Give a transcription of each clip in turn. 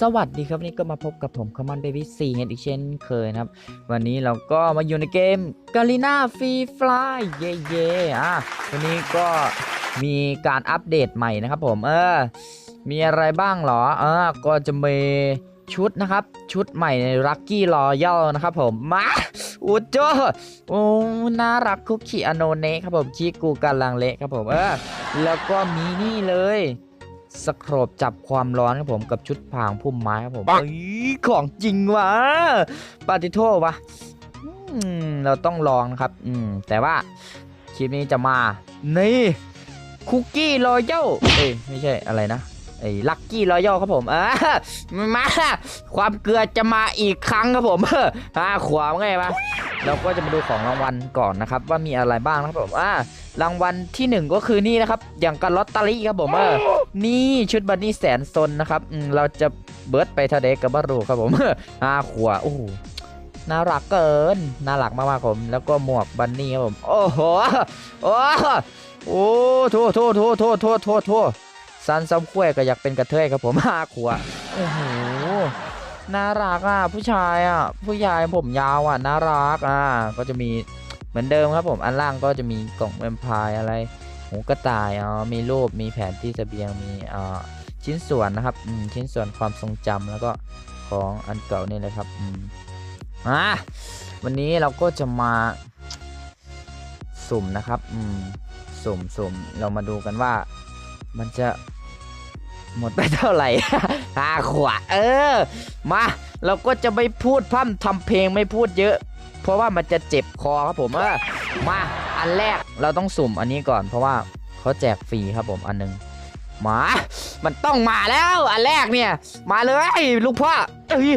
สวัสดีครับวันนี่ก็มาพบกับผมคอมมอนเบบี้ซีเอีกเช่นเคยนะครับ วันนี้เราก็มาอยู่ในเกมกาลิน่าฟรีฟลายเย่เย่อะวันนี้ก็มีการอัปเดตใหม่นะครับผมเออ มีอะไรบ้างเหรอเออก็จะมีชุดนะครับ ชุดใหม่ในลัคกี้รอยัลนะครับผมมาอุจโจโอ้น่ารักคุกกี้อโนเนะครับผมชีกูกำลังเละครับผมเออแล้วก็มีนี่เลย สโครบจับความร้อนครับผมกับชุดพรางพุ่มไม้ครับผมเอ้ยของจริงวะปาติโทวะอืมเราต้องลองนะครับ อืม แต่ว่าคลิปนี้จะมา นี่ คุกกี้รอยัลเอ้ยไม่ใช่อะไรนะ ไอ้ลักกี้รอยัลครับผมอ่ามาความเกลือจะมาอีกครั้งครับผมอ่าขวามไงวะเราก็จะมาดูของรางวัลก่อนนะครับ ว่ามีอะไรบ้างนะครับผมอ่ารางวัลที่หนึ่งก็คือนี่นะครับ อย่างกับลอตเตอรี่ครับผมเออนี่ชุดบันนี่แสนซนนะครับเราจะเบิร์ดไปทะเลกับบารูครับผมห้าขวบโอ้น่ารักเกินน่ารักมากๆผมแล้วก็หมวกบันนี่ครับผม โอ้โหโอ้โหโอ้โทษโทษโทษโทษโทษโทษโทษ ซันซัมคุ้ยก็อยากเป็นกระเทยครับผมห้าขวบโอ้โหน่ารักอะผู้ชายอะผู้ชายผมยาวอะน่ารักอะก็จะมีเหมือนเดิมครับผมอันล่างก็จะมีกล่องแวมไพร์อะไรหูกระต่ายอ๋อมีรูปมีแผนที่เสบียงมีอ่าชิ้นส่วนนะครับอืมชิ้นส่วนความทรงจำแล้วก็ของอันเก่านี่เลยครับอืมอะวันนี้เราก็จะมาสุ่มนะครับ อืม สุ่มสุ่มเรามาดูกันว่ามันจะ หมดไปเท่าไหร่ ห้าขวดเออ มา เราก็จะไม่พูดพร่ำทำเพลงไม่พูดเยอะ เพราะว่ามันจะเจ็บคอครับผมเออมา อันแรกเราต้องสุ่มอันนี้ก่อน เพราะว่าเขาแจกฟรีครับผมอันหนึงมา มันต้องมาแล้ว อันแรกเนี่ย มาเลยลูกพ่อเอ้ย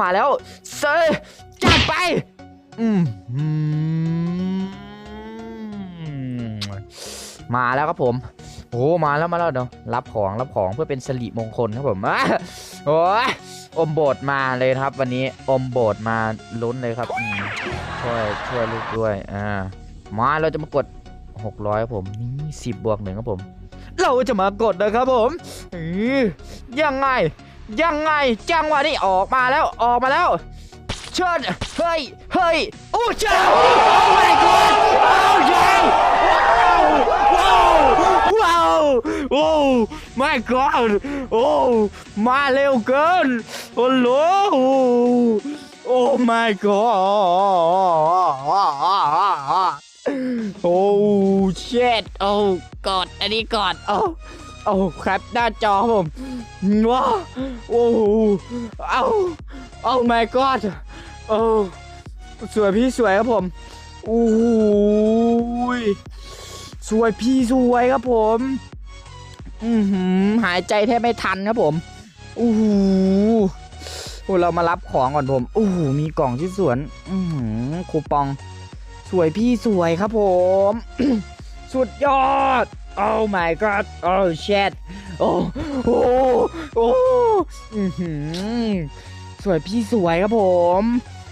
มาแล้วเซจัดไป อืมมาแล้วครับผม โอ้มาแล้วมาแล้วเนาะรับของรับของเพื่อเป็นสิริมงคลครับผมอะโอ้ยอมโบสถ์มาเลยครับ วันนี้อมโบสถ์มาลุ้นเลยครับช่วยช่วยลูกด้วยอ่ามาเราจะมากด 600ครับผมนี่10บบวกหนึ่งครับผม เราจะมากดนะครับผมยังไง ยังไงจังหวะนี้ออกมาแล้วออกมาแล้วเชิญเฮ้ยเฮ้ยโอ้เจ้า Oh my god โอ้เจ้าว้าวว้าว โอ้ my god โอ้ มาเร็วเกิน โอ้โหโอ้ my god โอ้ shit โอ้กอดอันนี้กอดโอ้โอ้ครับหน้าจอครับผมว้าโอ้เอ้าโอ้ my god โอ้สวยพี่สวยครับผมโอ้ยสวยพี่สวยครับผม อือหือหายใจแทบไม่ทันครับผมโอ้โหโอ้เรามารับของก่อนผมโอ้โหมีกล่องที่สวน อือหือคูปอง สวยพี่สวยครับผม สุดยอด โอ้ my god โอ้ shit โอ้โอ้โอ้อือหือสวยพี่สวยครับผม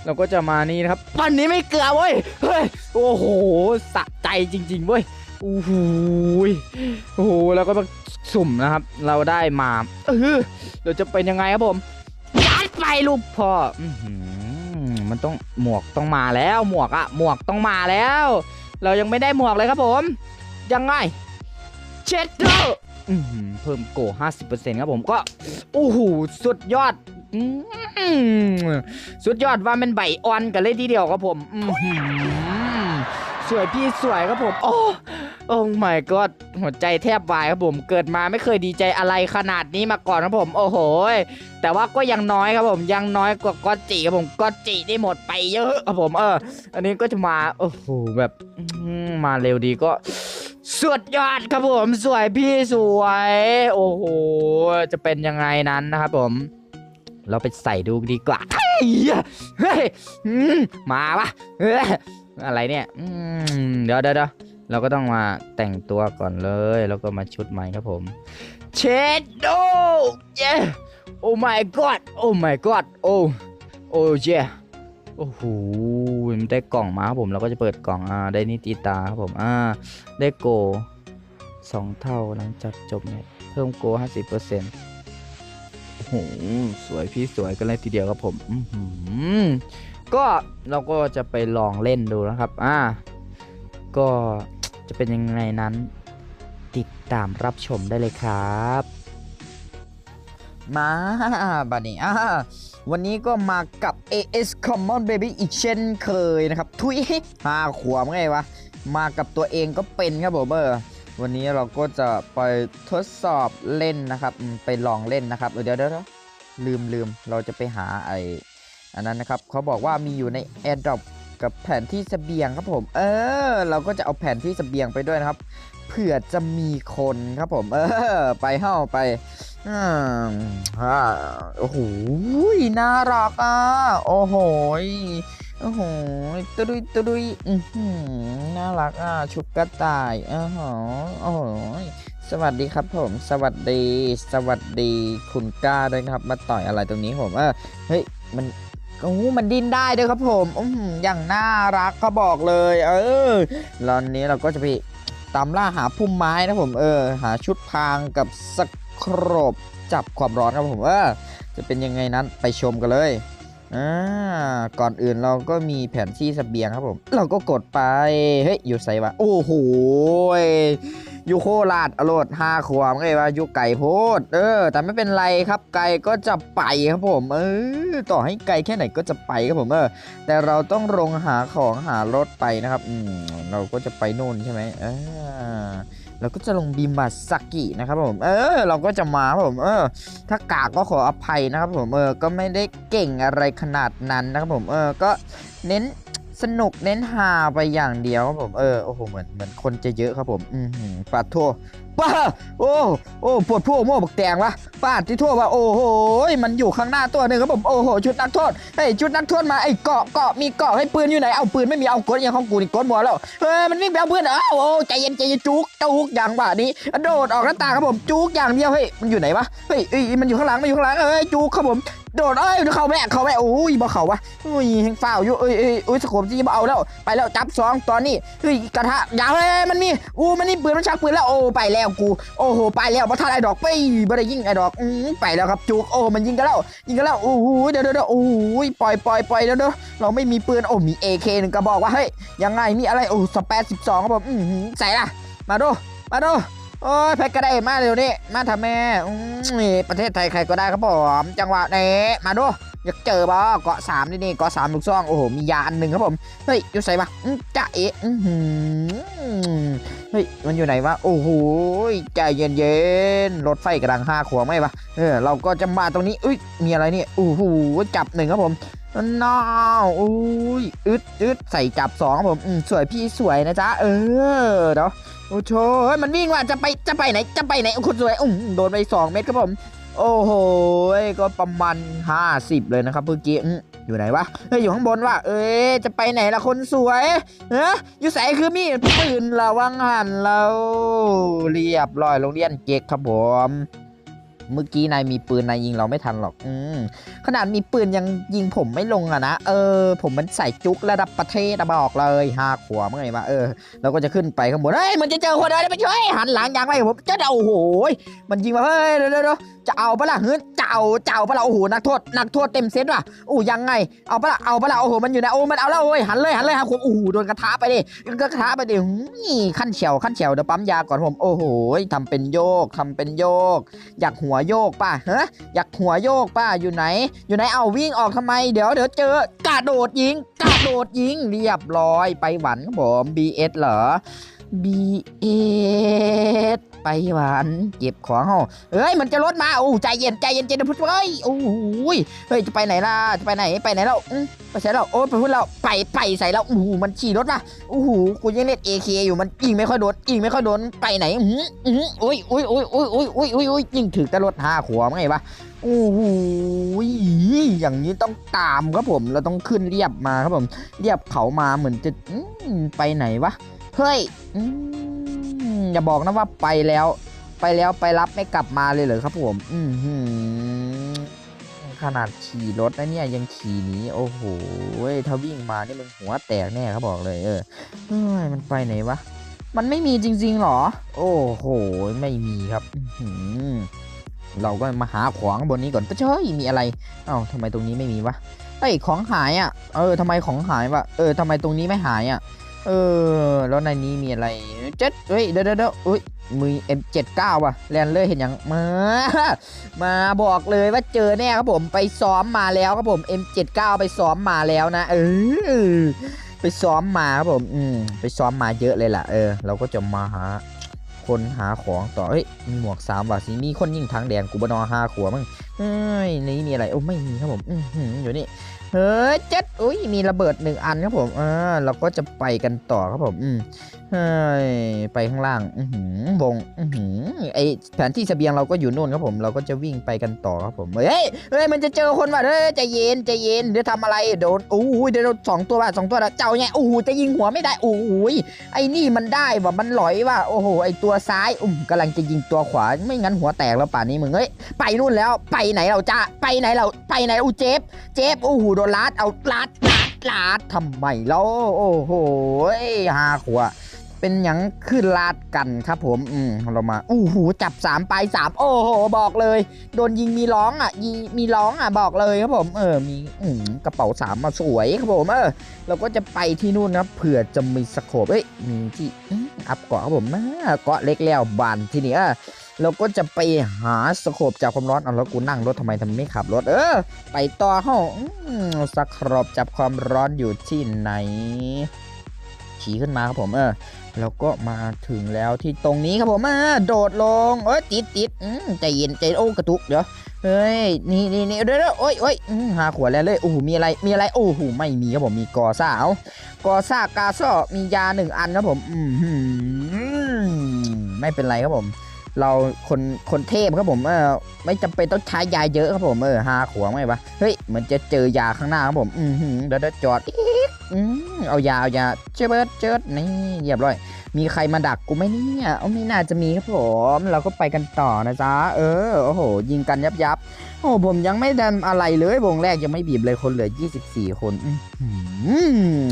เราก็จะมานี่นะครับวันนี้ไม่เกลือเว้ยเฮ้ยโอ้โหสะใจจริง ๆเว้ยโอ้โหยโอ้โหแล้วก็มา สุ่มนะครับ เราได้มาเออเราจะเป็นยังไงครับผมยัดไปลูกพ่อมันต้องหมวกต้องมาแล้วหมวกอะหมวกต้องมาแล้ว เรายังไม่ได้หมวกเลยครับผม ยังไงเช็ดเดอร์เพิ่มโก50%ครับผมก็โอ้โหสุดยอดอสุดยอดว่ามันใบอ่อนกันเลยทีเดียวครับผมสวยพี่สวยครับผม โอ้ โอ้ my god หัวใจแทบวายครับผมเกิดมาไม่เคยดีใจอะไรขนาดนี้มาก่อนครับผมโอ้โห แต่ว่าก็ยังน้อยครับผมยังน้อยกว่าก็อตจิครับผมก็อตจิได้หมดไปเยอะครับผมเออ อันนี้ก็จะมาโอ้โหแบบมาเร็วดีก็สุดยอดครับผมสวยพี่สวย โอ้โห จะเป็นยังไงนั้นนะครับผม เราไปใส่ดูดีกว่าเฮ้ยเฮ้ยมาปะอะไรเนี่ยเดี๋ยวเดี๋ยว เราก็ต้องมาแต่งตัวก่อนเลย แล้วก็มาชุดใหม่ครับผม เชดโดเย้โอ้ my god โอ้ my god โอ้โอ้เย้โอ้โหมันได้กล่องมาครับผมเราก็จะเปิดกล่องอ่าได้นิติตาครับผมอ่าได้โกสองเท่าหลังจากจบเนี่ยเพิ่มโกห้าสิบเปอร์เซ็นต์โอ้โหสวยพี่สวยกันเลยทีเดียวครับผมอื้อหือก็เราก็จะไปลองเล่นดูนะครับอ่าก็ จะเป็นยังไงนั้น ติดตามรับชมได้เลยครับ มาบัดนี้อ่าวันนี้ก็มากับ AS Common Baby อีกเช่นเคยนะครับ ทุยห้าขวบไงวะ มากับตัวเองก็เป็นครับผมเออวันนี้เราก็จะไปทดสอบเล่นนะครับ ไปลองเล่นนะครับ เดี๋ยวเดี๋ยวเดี๋ยวลืมลืมเราจะไปหาไออันนั้นนะครับ เขาบอกว่ามีอยู่ใน AirDrop กับแผนที่เสบียงครับผม เออ เราก็จะเอาแผนที่เสบียงไปด้วยนะครับ เผื่อจะมีคนครับผม เออ ไปเข้าไปอืมอ่าโอ้โหน่ารักอะ โอ้โหโอ้โหตุดุยตุดุยอือน่ารักอะ ชุบกระต่ายอ้าวโอ้โหสวัสดีครับผม สวัสดี สวัสดีคุณก้าด้วยครับ มาต่อยอะไรตรงนี้ผม เออ เฮ้ย มัน โอ้มันดิ้นได้ด้วยครับผมอือหือย่างน่ารักเขาบอกเลย เออตอนนี้เราก็จะไปตามล่าหาพุ่มไม้นะผมเออ หาชุดพางกับสครบจับความร้อนครับผมเออจะเป็นยังไงนั้นไปชมกันเลยอ่าก่อนอื่นเราก็มีแผนที่เสบียงครับผม เราก็กดไป เฮ้ย อยู่ไสวะโอ้โห อยู่โคราชอรรถห้าขวบไงวะอยู่ไก่โพดเออ แต่ไม่เป็นไรครับไก่ก็จะไปครับผม เออ ต่อให้ไกลแค่ไหนก็จะไปครับผมเออแต่เราต้องลงหาของหารถไปนะครับ อืมเราก็จะไปโน่นใช่ไหมเออเราก็จะลงบิมาสกินะครับผม เออ เราก็จะมาครับผม เออ ถ้ากากก็ขออภัยนะครับผม เออ ก็ไม่ได้เก่งอะไรขนาดนั้นนะครับผม เออ ก็เน้น สนุกเน้นฮาไปอย่างเดียวครับผมเออโอ้โหเหมือนเหมือนคนจะเยอะครับผมอือหือปาดทั่วป้าโอ้โอ้ปวดพวกโม่บักแตงวะปาดที่ทั่วว่าโอ้โหมันอยู่ข้างหน้าตัวหนึ่งครับผมโอ้โหชุดนักโทษเฮ้ยชุดนักโทษมาไอ้เกาะเกาะมีเกาะให้ปืนอยู่ไหนเอาปืนไม่มีเอากดอย่างของกูนี่กดหมดแล้วเฮ้ยมันวิ่งไปเอาปืนเอ้าโอ้ใจเย็นใจเย็นจุกจุกอย่างบ่านี้โดดออกหน้าต่างครับผมจุกอย่างเดียวเฮ้ยมันอยู่ไหนวะเฮ้ยเอ้ยมันอยู่ข้างหลังมันอยู่ข้างหลังเอ้ยจุกครับผม โดดเอ้ยเข้าแม่เข้าแม่โอ้ยบ่เข้าวะอุ้ยแหงฝ้าอยู่เอ้ยเอ้ยอุ้ยสโคมจีบ่เอาแล้ว ไปแล้วจับสองตอนนี้เฮ้ยกระทะอย่าเฮ้ยมันมีอู้มันนี่ปืนมันชักปืนแล้วโอ้ไปแล้วกูโอ้โหไปแล้วบ่ทันไอ้ดอกไปบ่ได้ยิงไอ้ดอกอือไปแล้วครับจุกโอ้มันยิงกันแล้วยิงกันแล้วโอ้โหเดี๋ยวเดี๋ยวโอ้โหปล่อยปล่อยปล่อยเดี๋ยวเดี๋ยวเราไม่มีปืนโอ้มี AK หนึ่งกระบอกว่าเฮ้ยยังไงมีอะไรโอ้สเปซสิบสองครับผมอือหือใส่ละมาดูมาดู โอ้ยแพ็กก็ได้มาเดี๋ยวนี้มาทำแม่นี่ประเทศไทยใครก็ได้ครับผมจังหวะนี้มาดูอยากเจอบ่เกาะสามนี่นี่เกาะสามลูกซองโอ้โหมียาอันหนึ่งครับผมเฮ้ยอยู่ใส่มาอืมจ้าเอ๋เฮ้ยมันอยู่ไหนวะโอ้โหใจเย็นๆรถไฟกำลังห้าขวบไหมวะเออเราก็จะมาตรงนี้อุ้ยมีอะไรเนี่ยโอ้โหจับหนึ่งครับผมน้าวอุ้ยอึดอึดใส่จับสองครับผมอืมสวยพี่สวยนะจ๊ะเออเดี๋ยว โอ้โชเฮ้ยมันวิ่งว่ะจะไปจะไปไหนจะไปไหนโอ้คนสวยอุ้มโดนไปสองเม็ดครับผม โอ้โหก็ประมาณ50เลยนะครับเมื่อกี้อืมอยู่ไหนวะเฮ้ยอยู่ข้างบนว่ะเอ้ยจะไปไหนล่ะคนสวยเฮ้ยอยู่ใส่คือมีดปืนระวังหันเราเรียบร้อยโรงเรียนเก๊กครับผม เมื่อกี้นายมีปืนนายยิงเราไม่ทันหรอก อืมขนาดมีปืนยังยิงผมไม่ลงอะนะ เออ ผมมันใส่จุกระดับประเทศอะบอกเลยห้าขวบเมื่อไงมาเออเราก็จะขึ้นไปข้างบนเฮ้ยมันจะเจอคนอะไรไปช่วยหันหลังยังไงผมจะเอาโอ้โหยมันยิงมาเฮ้ยเดี๋ยวเดี๋ยวเดี๋ยวจะเอาปะล่ะเฮ้ยจะเอาจะเอาปะล่ะโอ้โหนักโทษนักโทษเต็มเซตว่ะโอ้ยังไงเอาปะล่ะเอาปะล่ะโอ้โหมันอยู่นะโอ้มันเอาแล้วโอ้ยหันเลยหันเลยครับผมโอ้โหโดนกระทะไปดิกระทะไปดิหืมขั้นเฉียวขั้นเฉียวเดี๋ยวปั๊มยาก่อนผมโอ้โหทำเป็นโยกทำเป็นโยก อยากหัววโยกป่ะฮะอยากหัวโยกป่ะอยู่ไหน อยู่ไหนเอาวิ่งออกทำไมเดี๋ยวเดี๋ยวเจอกระโดดยิงกระโดดยิงเรียบร้อยไปหวันผม BS เหรอ BS ไปหวันเก็บของเฮาเอ้ยมันจะรถมาโอ้ใจเย็นใจเย็นใจเย็นพุทธเฮ้ยโอ้ยเฮ้ยจะไปไหนล่ะจะไปไหนไปไหนแล้วไปใส่แล้วโอ้ไปพูดแล้วไปไปใส่แล้วโอ้โหมันขี่รถมาโอ้โหกูยังเล่น AK อยู่มันยิงไม่ค่อยโดนยิงไม่ค่อยโดนไปไหนอืออืออุ้ยอุ้ยอุ้ยอุ้ยอุ้ยอุ้ยอุ้ยอุ้ยยิงถึงแต่รถห้าขวบไงปะโอ้โหอย่างนี้ต้องตามครับผมเราต้องขึ้นเรียบมาครับผม เรียบเขามาเหมือนจะไปไหนวะ เฮ้ยอย่าบอกนะว่าไปแล้ว ไปแล้วไปรับไม่กลับมาเลยเหรอครับผมอืขนาดขี่รถนะเนี่ยยังขี่หนีโอ้โหถ้าวิ่งมานี่มึงหัวแตกแน่เขาบบอกเลยเออเฮ้ยมันไปไหนวะมันไม่มีจริงๆหรอ โอ้โห ไม่มีครับเราก็มาหาของบนนี้ก่อนปะเจ้ยมีอะไร เอ้าทำไมตรงนี้ไม่มีวะเฮ้ยของหายอะ เออทำไมของหายวะ เออทำไมตรงนี้ไม่หายอะ เออ แล้วในนี้มีอะไรเจ็ดเฮ้ย เดี๋ยวเดี๋ยวเดี๋ยวอุ้ยมือ M79 ว่ะแลนเลอร์เห็นยังมา มาบอกเลยว่าเจอแน่ครับผมไปซ้อมมาแล้วครับผม M79 ไปซ้อมมาแล้วนะ เออ ไปซ้อมมาครับผม อืม ไปซ้อมมาเยอะเลยล่ะ เออ เราก็จะมาหาคนหาของต่อ เฮ้ย มีหมวกสามว่ะสิมีคนยิ่งทางแดงกูบนอห้าขัวมั้งเฮ้ย นี่มีอะไร โอ้ไม่มีครับผม อือหืออยู่นี่ เฮ้ยเจ็ดอุ้ยมีระเบิดหนึ่งอันครับผมอ่าเราก็จะไปกันต่อครับผมอืมเฮ้ยไปข้างล่างอือหือวงอือหือไอแผนที่เสบียงเราก็อยู่นู่นครับผม เราก็จะวิ่งไปกันต่อครับผมเฮ้ยเฮ้ยมันจะเจอคนว่ะเฮ้ยใจเย็นใจเย็นเดี๋ยวทำอะไรโดนอู้หูเดี๋ยวสองตัวว่ะสองตัวล้วเจ้าไงอู้หูจะยิงหัวไม่ได้อู้หูยไอนี่มันได้ว่ะมันหลอยว่ะโอ้โหไอตัวซ้ายอุ้มกำลังจะยิงตัวขวาไม่งั้นหัวแตกแล้วป่านนี้มึงเฮ้ยไปนู่นแล้วไปไหนเราจ้าไปไหนเราไปไหนอู้เจฟเจฟโอ้โหโดลัดเอาลัดลัดลัดทำไมแล้วโอ้โหหาขวเป็นหยังขึ้นลาดกันครับผม อืมเรามาอู้หูจับสามไปสามโอ้โห บอกเลย โดนยิงมีร้องอะยิงมีร้องอะบอกเลยครับผม เออ มีอืมกระเป๋าสามมาสวยครับผม เออ เราก็จะไปที่นู่นนะเผื่อจะมีสโคปเอ้ย มีที่อัพเกาะครับผมนะเกาะเล็กแล้วบานที่นี่เออ เราก็จะไปหาสโคปจากความร้อนเอาแล้วกูนั่งรถทำไมทำไมไม่ขับรถ เออ ไปต่อห้องอืมสครบจับความร้อนอยู่ที่ไหน ขี่ขึ้นมาครับผมเออแล้วก็มาถึงแล้วที่ตรงนี้ครับผมเออโดดลง เอ้ยติดติดอืมใจเย็นใจโอ้กระตุกเดี๋ยวเฮ้ยนี่นี่นี่เดี๋ยวเโอ้ยโอ้ยหาขวดแล้วเลยโอ้โหมีอะไรมีอะไรโอ้โหไม่มีครับผมมีกอซ่าเอากอซ่ากาซ่อมียาหนึ่งอันครับผมอืมไม่เป็นไรครับผม เราคนคนเทพครับผมเออไม่จำเป็นต้องใช้ยาเยอะครับผมเออหาขวงไหมวะเฮ้ยเหมือนจะเจอยาข้างหน้าครับผมอือหือเดี๋ยวเดี๋ยวจอดอืมเอายาเอายาเจิดเจิดนี่เรียบร้อย มีใครมาดักกูไหมเนี่ยเอาไม่น่าจะมีครับผมเราก็ไปกันต่อนะจ๊ะเออโอ้โห ยิงกันยับยับโอ้ผมยังไม่ดันอะไรเลยวงแรกยังไม่บีบเลยคนเหลือ 24 คนอื้อหือ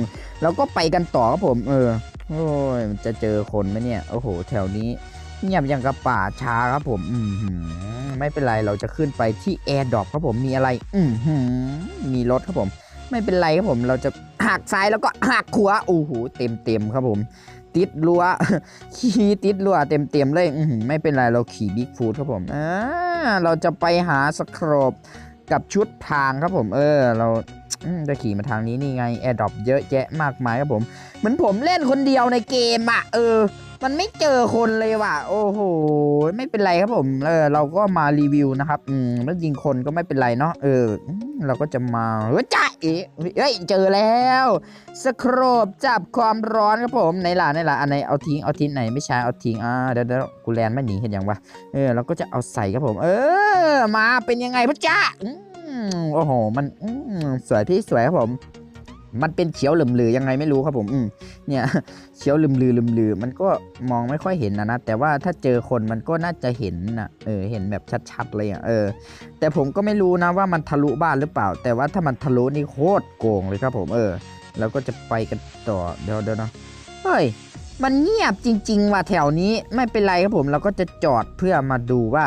เราก็ไปกันต่อครับผม เออโอ้ยจะเจอคนไหมเนี่ย โอ้โห แถวนี้ เงียบอย่างกับป่าช้าครับผมอืมหือไม่เป็นไรเราจะขึ้นไปที่แอร์ดรอปครับผมมีอะไร อืมหือมีรถครับผม ไม่เป็นไรครับผมเราจะหักซ้ายแล้วก็หักขวาโอ้โหเต็มเต็มครับผม ติดรั้วขี่ติดรั้วเต็มเต็มเลยอือหือไม่เป็นไรเราขี่บิ๊กฟูดครับผมอ่าเราจะไปหาสครบกับชุดทางครับผม เออ เราจะขี่มาทางนี้นี่ไงแอร์ดรอปเยอะแยะมากมายครับผม เหมือนผมเล่นคนเดียวในเกมอะเออ มันไม่เจอคนเลยว่ะ โอ้โห ไม่เป็นไรครับผม เออ เราก็มารีวิวนะครับ อืมแล้วยิงคนก็ไม่เป็นไรเนาะ เออ เราก็จะมาเฮ้ยจ้าเอ๋เฮ้ย เจอแล้ว สโครบจับความร้อนครับผม ในหล่ะในหล่ะอันไหนเอาทิ้ง เอาทิ้งไหนไม่ใช่เอาทิ้ง อ่า เดี๋ยวเดี๋ยวกูแลนไม่หนีเห็นยังวะ เออ เราก็จะเอาใส่ครับผม เออ มาเป็นยังไงพระจ้าอืมโอ้โห มันอืมสวยพี่สวยครับผม มันเป็นเขียวเหลือมๆยังไงไม่รู้ครับผมอืมเนี่ยเขียวลืมลือลืมลือมันก็มองไม่ค่อยเห็นนะนะแต่ว่าถ้าเจอคนมันก็น่าจะเห็นนะเออเห็นแบบชัดๆเลยอะเออ แต่ผมก็ไม่รู้นะว่ามันทะลุบ้านหรือเปล่า แต่ว่าถ้ามันทะลุนี่โคตรโกงเลยครับผมเออเราก็จะไปกันต่อเดี๋ยวเดี๋ยวนะเฮ้ยมันเงียบจริง ๆ ว่ะแถวนี้ไม่เป็นไรครับผม เราก็จะจอดเพื่อมาดูว่า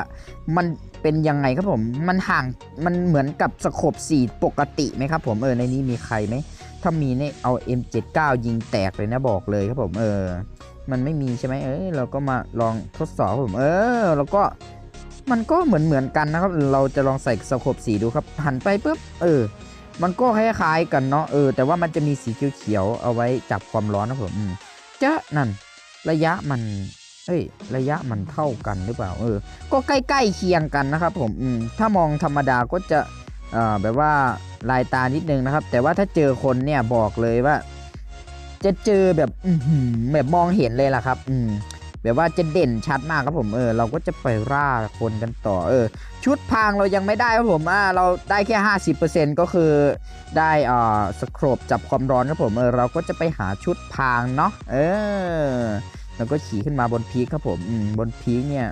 มันเป็นยังไงครับผม มันห่างมันเหมือนกับสโคบสีปกติไหมครับผมเออในนี้มีใครไหม ถ้ามีเนี่ยเอา M79 ยิงแตกเลยนะบอกเลยครับผมเออ มันไม่มีใช่ไหมเอ้ยเราก็มาลองทดสอบครับผม เออ แล้วก็มันก็เหมือนเหมือนกันนะครับ เราจะลองใส่สโคปสีดูครับหันไปปุ๊บเออ มันก็คล้ายๆกันเนาะเออ แต่ว่ามันจะมีสีเขียวๆเอาไว้จับความร้อนนะครับผมเจ้านั่น ระยะมันเอ้ยระยะมันเท่ากันหรือเปล่า เออ ก็ใกล้ๆเคียงกันนะครับผมอืมถ้ามองธรรมดาก็จะเอ่อแบบว่า ลายตานิดนึงนะครับ แต่ว่าถ้าเจอคนเนี่ยบอกเลยว่า จะเจอแบบแบบมองเห็นเลยล่ะครับ อืมแบบว่าจะเด่นชัดมากครับผมเออเราก็จะไปร่าคนกันต่อเออ ชุดพางเรายังไม่ได้ครับผมอ่าเราได้แค่ 50%ก็คือได้อ่าสครบจับความร้อนครับผมเออเราก็จะไปหาชุดพางเนาะเออแล้วก็ขี่ขึ้นมาบนพีคครับผมอืมบนพีคเนี่ย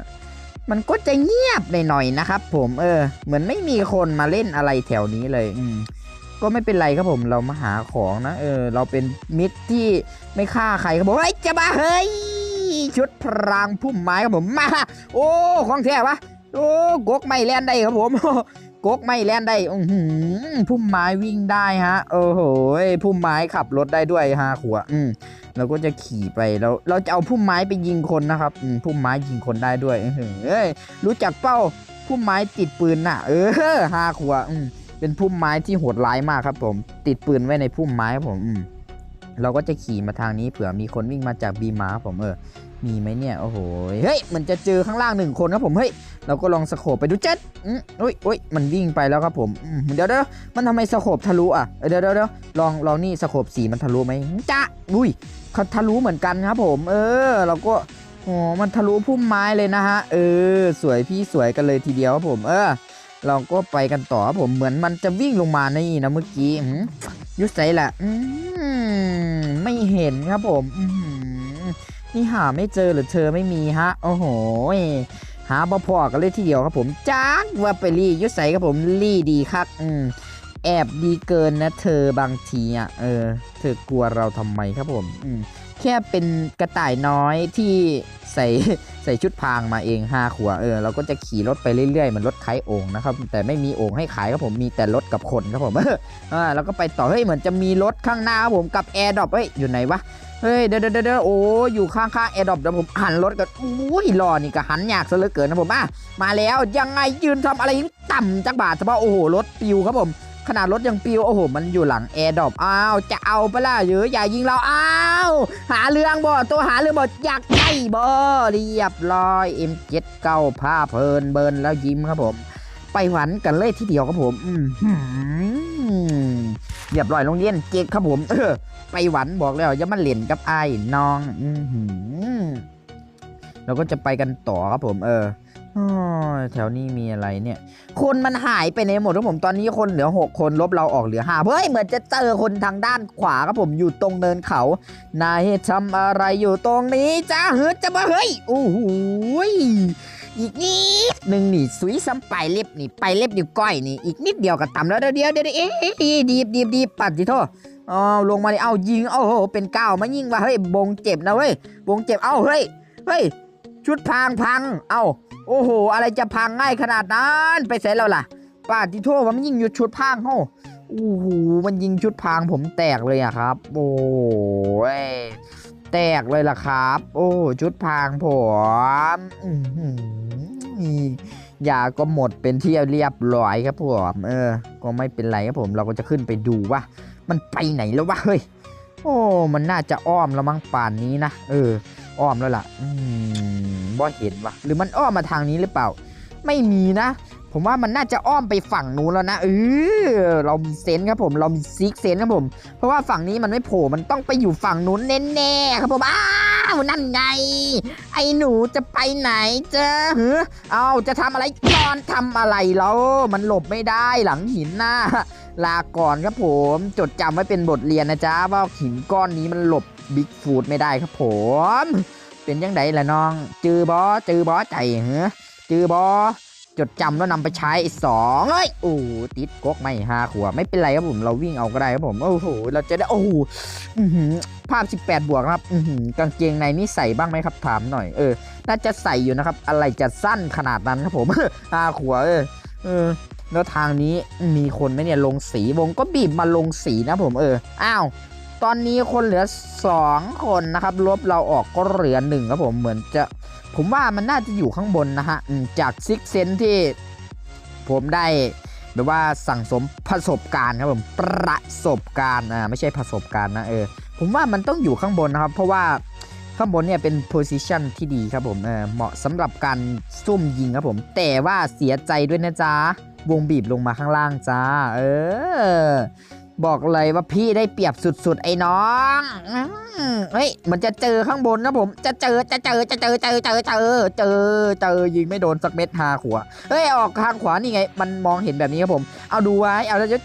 มันก็จะเงียบหน่อยๆนะครับ ผมเออ เหมือนไม่มีคนมาเล่นอะไรแถวนี้เลย อืมก็ไม่เป็นไรครับผมเรามาหาของนะ เออ เราเป็นมิตรที่ไม่ฆ่าใครครับผมเฮ้ยจะมาเฮ้ยชุดพรางพุ่มไม้ครับผมมาโอ้ของแท้วะโอ้กกไม่แล่นได้ครับผมกกไม่แล่นได้อือหือพุ่มไม้วิ่งได้ฮะ โอ้โหพุ่มไม้ขับรถได้ด้วยฮะขัวอืม เราก็จะขี่ไปแล้วเราจะเอาพุ่มไม้ไปยิงคนนะครับอืมพุ่มไม้ยิงคนได้ด้วยเอ้ยรู้จักเป้าพุ่มไม้ติดปืนน่ะ เออฮาขัวอืมเป็นพุ่มไม้ที่โหดร้ายมากครับ ผม ติดปืนไว้ในพุ่มไม้ครับผมอืมเราก็จะขี่มาทางนี้เผื่อมีคนวิ่งมาจากบีมาผมเออ มีไหมเนี่ยโอ้โหเฮ้ยมันจะเจอข้างล่างหนึ่งคนครับผมเฮ้ยเราก็ลองสโคบไปดูเจ็ดอืมอุ้ยอุ้ยมันวิ่งไปแล้วครับผมอืมเดี๋ยวเดี๋ยวมันทำไมสโคบทะลุอะเดี๋ยวเดี๋ยวเดี๋ยวลองลองนี่สโคบสีมันทะลุไหมจ้าอุ้ย เขาทะลุเหมือนกันครับผม เออ เราก็โอ้มันทะลุพุ่มไม้เลยนะฮะ เออ สวยพี่สวยกันเลยทีเดียวครับผม เออ เราก็ไปกันต่อครับผม เหมือนมันจะวิ่งลงมานี่นะเมื่อกี้ยุดใส่ละอืไม่เห็นครับผมอืนี่หาไม่เจอหรือเธอไม่มีฮะ โอ้โห หาบ่พอกันเลยทีเดียวครับผมจ้างว่าไปรียุดใสครับผมรีดีครับ อืม แอบดีเกินนะเธอบางทีอะเออ เธอกลัวเราทำไมครับผม อืมแค่เป็นกระต่ายน้อยที่ใส่ใส่ชุดพางมาเองห้าขวเออเราก็จะขี่รถไปเรื่อยๆเหมันรถขายโอ่งนะครับ แต่ไม่มีโอ่งให้ขายครับผมมีแต่รถกับคนครับผมเอออ่าแล้วก็ไปต่อเฮ้ยเหมือนจะมีรถข้างหน้าครับผมกับแอร์ดรอปเฮ้ยอยู่ไหนวะเฮ้ยเดี๋ยวเดี๋ยวเดี๋ยวโอ้อยู่ข้างๆแอร์ดรอปเดี๋ยวผมหันรถกันอุ้ยรอนี่ก็หันยากซะเหลือเกินนะผมอะมาแล้วยังไงยืนทำอะไรยิ่งต่ำจักบาทเฉพาะโอ้โหรถปิวครับผม ขนาดรถยังปิวโอ้โห มันอยู่หลังแอร์ดรอปอ้าวจะเอาปะล่ะเยอะอย่ายิงเราอ้าวหาเรื่องบ่ตัวหาเรื่องบ่อยากใช่บ่เรียบร้อย M7 เก้าผ้าเพลินเบิร์นแล้วยิ้มครับผม ไปหวันกันเลยทีเดียวครับผมอืเรียบร้อยโรงเรียนเก๊กครับผมเออไปหวันบอกแล้วอย่ามาเล่นกับไอ้น้องอืออเราก็จะไปกันต่อครับผม เออ แถวนี้มีอะไรเนี่ย คนมันหายไปในหมดครับผมตอนนี้คนเหลือหกคนลบเราออกเหลือห้าเฮ้ยเหมือนจะเจอคนทางด้านขวาครับผมอยู่ตรงเนินเขา นายทำอะไรอยู่ตรงนี้จ้าเฮ้ยจะมาเฮ้ยโอ้โหยอีกนิดหนึ่งนี่สุยซ้ำไปเล็บนี่ไปเล็บนิ้วก้อยนี่อีกนิดเดียวก็ต่ำแล้วเดียวเดี๋ยวเดี๋ยวเอ๊ะดีบดีบดีบปัดจิโทษอ๋อลงมาดิเอายิงโอ้โหเป็นก้าวมายิงว่ะเฮ้ยบงเจ็บนะเว้ยบงเจ็บเอ้าเฮ้ยเฮ้ยชุดพรางพังเอ้า โอ้โห อะไรจะพังง่ายขนาดนั้น ไปเสร็จแล้วล่ะป้าติโทษว่ามันยิงอยู่ชุดพรางเฮ้โอ้โห มันยิงชุดพรางผมแตกเลยอะครับ โอ้ยแตกเลยล่ะครับ โอ้ ชุดพรางผมยาก็หมดเป็นที่เรียบร้อยครับผมเออ ก็ไม่เป็นไรครับผม เราก็จะขึ้นไปดูว่า มันไปไหนแล้ววะเฮ้ย โอ้ มันน่าจะอ้อมแล้วมั้งป่านนี้นะ เออ อ้อมแล้วล่ะอืมบ่เห็นวะหรือมันอ้อมมาทางนี้หรือเปล่า ไม่มีนะ ผมว่ามันน่าจะอ้อมไปฝั่งนู้นแล้วนะเออเรามีเซนส์ครับผม เรามีซิกเซนส์ครับผม เพราะว่าฝั่งนี้มันไม่โผล่มันต้องไปอยู่ฝั่งนู้นแน่ๆครับผมอ้าวนั่นไง ไอ้หนูจะไปไหนจ้าเฮ้อเอาจะทำอะไรก่อนทำอะไรแล้วมันหลบไม่ได้หลังหินหน้าลาก่อนครับผม จดจำไว้เป็นบทเรียนนะจ๊ะว่าหินก้อนนี้มันหลบ บิ๊กฟูดไม่ได้ครับผม เป็นยังไงล่ะน้อง จือบอจือบอใจเหรอจือบอจดจำแล้วนำไปใช้สองเฮ้ยโอ้ติดก๊กไม่ห้าขวบไม่เป็นไรครับผมเราวิ่งเอาก็ได้ครับผมโอ้โหเราจะได้โอ้โหอื้อหือภาพ 18 บวกนะครับอืกางเกงในนี่ใส่บ้างไหมครับถามหน่อยเออน่าจะใส่อยู่นะครับ อะไรจะสั้นขนาดนั้นครับผมห้าขวบเออเออแล้วทางนี้มีคนไหมเนี่ยลงสีวงก็บีบมาลงสีนะผมเอออ้าว ตอนนี้คนเหลือ 2 คนนะครับ ลบเราออกก็เหลือหนึ่งครับผมเหมือนจะ ผมว่ามันน่าจะอยู่ข้างบนนะฮะจากซิกเซนที่ผมได้แบบว่าสั่งสมประสบการณ์ครับผมประสบการณ์อ่าไม่ใช่ประสบการณ์นะเออผมว่ามันต้องอยู่ข้างบนนะครับ เพราะว่าข้างบนเนี่ยเป็นโพซิชันที่ดีครับผมเออเหมาะสำหรับการซุ่มยิงครับผม แต่ว่าเสียใจด้วยนะจ๊ะวงบีบลงมาข้างล่างจ้า เออ บอกเลยว่าพี่ได้เปรียบสุดๆ ไอ้น้องเฮ้ย มันจะเจอข้างบนนะผม จะเจอ จะเจอ จะเจอ เจอ เจอ เจอ เจอ เจอ ยิงไม่โดนสักเม็ดหาขวาเฮ้ย ออกทางขวานี่ไง มันมองเห็นแบบนี้ครับผม เอาดูไว้ เอาเดี๋ยวเดี๋ยว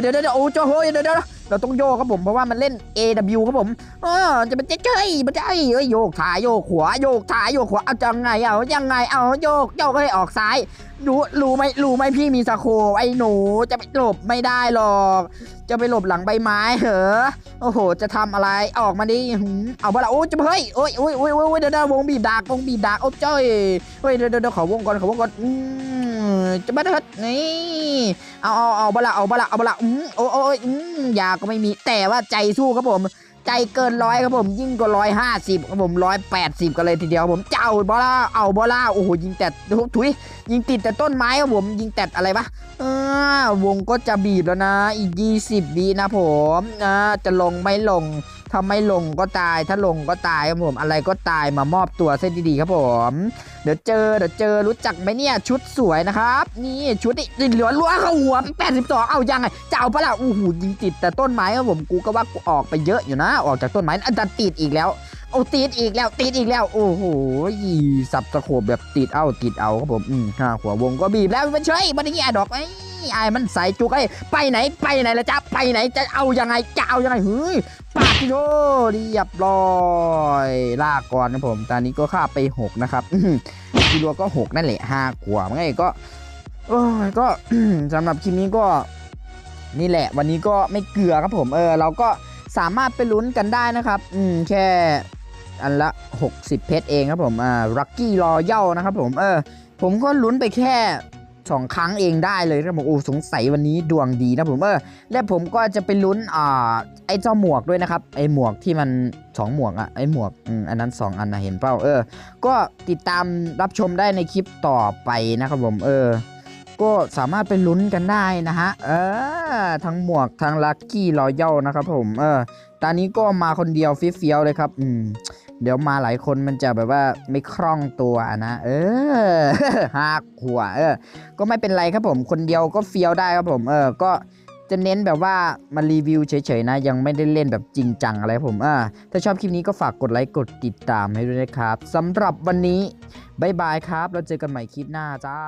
เดี๋ยวเดี๋ยวเดี๋ยวโอ้โจโหเดี๋ยวเดี๋ยว เราต้องโยกครับผมเพราะว่ามันเล่น AW ครับผมเออจะเป็นเจ๊เจ้ยมันจะไอ้เอ้ยโยกถ่ายโยกขวาโยกถ่ายโยกขวาเอาจังไงเอายังไงเอาโยกโยกให้ออกซ้ายรู้รู้ไหมรู้ไหมพี่มีสโคไอ้หนูจะไปหลบไม่ได้หรอก จะไปหลบหลังใบไม้เหรอโอ้โห จะทำอะไรออกมาดิเอาเปละโอ้จะเฮ้ยโอ้ยโอ้ยโอ้ยโอ้ยเดี๋ยวเดี๋ยววงบีบดากวงบีบดากโอ้จ้ยเฮ้ยเดี๋ยวเดี๋ยวเดี๋ยวขอวงก่อนขอวงก่อนอืม จะมาเถิดนี่เอาเอาเอาเปะละเอาเปะละเอาเปะละอืมโอ้ยโอ้อืมยาก็ไม่มีแต่ว่าใจสู้ครับผม ใจเกินร้อยครับผม ยิ่งกว่าร้อยห้าสิบครับผมร้อยแปดสิบกันเลยทีเดียวผมเจ้าบอล่าเอาบอล่าโอ้โหยิงแต่ถุยยิงติดแต่ต้นไม้ครับผมยิงแต่อะไรปะเออวงก็จะบีบแล้วนะ อีกยี่สิบวินะผมนะจะลงไม่ลง ถ้าไม่ลงก็ตาย ถ้าลงก็ตายครับผม อะไรก็ตายมามอบตัวเส้นดีๆครับผม เดี๋ยวเจอ เดี๋ยวเจอ รู้จักไหมเนี่ย ชุดสวยนะครับ นี่ชุดนี่เหลือล้วนเข้าหัวแปดสิบสองเอายังไงจะเอาปะล่ะอู้หูยิงติดแต่ต้นไม้ครับผม กูก็ว่ากูออกไปเยอะอยู่นะ ออกจากต้นไม้อันดันติดอีกแล้วเอาติดอีกแล้ว ติดอีกแล้ว โอ้โหยีสับตะโขบแบบติดเอาติดเอาครับผม อืมห้าหัววงก็บีบแล้วมันเฉยมันนี่ไอ้ดอกไอ้ไอ้มันใส่จุกไอ้ไปไหนไปไหนละจ๊ะไปไหนจะเอายังไงจะเอายังไงเฮ้ยป โดเรียบร้อยลากก่อนครับผม ตอนนี้ก็ฆ่าไปหกนะครับกิโลก็หกนั่นแหละห้ากว่าไงก็โอ้ยก็สำหรับคลิปนี้ก็นี่แหละ วันนี้ก็ไม่เกลือครับผมเออ เราก็สามารถไปลุ้นกันได้นะครับ อืมแค่อันละ 60 เพชรเองครับผมอ่าลัคกี้รอเยัลนะครับผมเออผมก็ลุ้นไปแค่ สองครั้งเองได้เลยครับผมโอ้สงสัยวันนี้ดวงดีนะผมเออและผมก็จะไปลุ้นอ่าไอ้เจ้าหมวกด้วยนะครับไอ้หมวกที่มันสองหมวกอะไอ้หมวกอืมอันนั้นสองอันนะเห็นเปล่าเออ ก็ติดตามรับชมได้ในคลิปต่อไปนะครับผมเออก็สามารถไปลุ้นกันได้นะฮะ เออ ทั้งหมวกทั้งลัคกี้รอยัลนะครับผม เออ ตอนนี้ก็มาคนเดียวเฟี้ยวๆเลยครับ อืม เดี๋ยวมาหลายคนมันจะแบบว่าไม่คล่องตัวนะ เออหักหัว เออ ก็ไม่เป็นไรครับผม คนเดียวก็เฟี้ยวได้ครับผม เออ ก็จะเน้นแบบว่ามารีวิวเฉยๆนะ ยังไม่ได้เล่นแบบจริงจังอะไรผมอ่าถ้าชอบคลิปนี้ก็ฝากกดไลค์กดติดตามให้ด้วยนะครับสำหรับวันนี้บายบายครับแล้วเจอกันใหม่คลิปหน้าจ้า